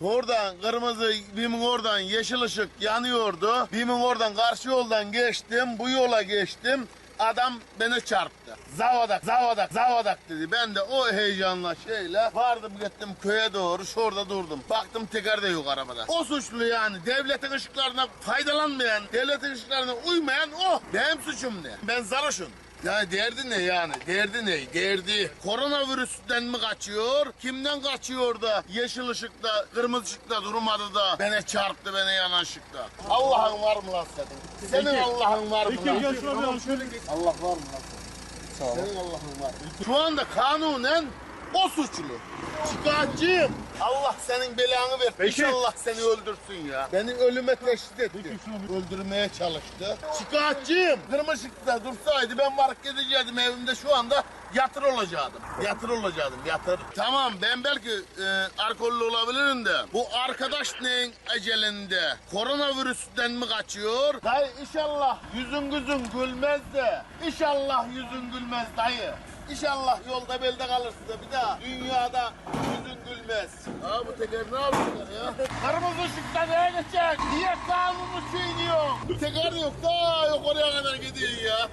Oradan kırmızı, bimin oradan yeşil ışık yanıyordu. Bimin oradan karşı yoldan geçtim, bu yola geçtim. Adam beni çarptı. Zavadak, zavadak, zavadak dedi. Ben de o heyecanla şeyle vardım gittim köye doğru şurada durdum. Baktım teker de yok arabada. O suçlu yani. Devletin ışıklarına faydalanmayan, devletin ışıklarına uymayan o. Benim suçum ne? Ben sarhoşum. Ya derdi ne yani? Derdi ne? Derdi. Koronavirüsten mi kaçıyor? Kimden kaçıyor da yeşil ışıkta, kırmızı ışıkta durmadı da beni çarptı beni yanan ışıkta. Allah'ın var mı lan senin? Senin Allah'ın var mı Peki lan? gel şöyle. Allah var mı lan? Senin Allah'ın var. Şu anda kanunen o suçlu. Şikayetçiyim. Allah senin belanı ver. Peki. İnşallah seni öldürsün ya. Beni ölüme teşhis etti. Öldürmeye çalıştı. Şikayetçiyim. Kırmızı ışıkta dursaydı ben varıp gidecektim evimde şu anda yatır olacaktım. Yatır olacaktım yatır. Tamam ben belki e, alkollü olabilirim de bu arkadaş neyin ecelinde koronavirüsten mi kaçıyor? Dayı inşallah yüzün gözün gülmez de inşallah yüzün gülmez dayı. İnşallah yolda belde kalırsın da bir daha dünyada yüzün gülmez. Aa bu teker ne yapıyorlar ya? Kırmızı ışıkta neye geçecek? Niye kanunu çiğniyor? Teker yok daha yok oraya kadar gidiyor ya.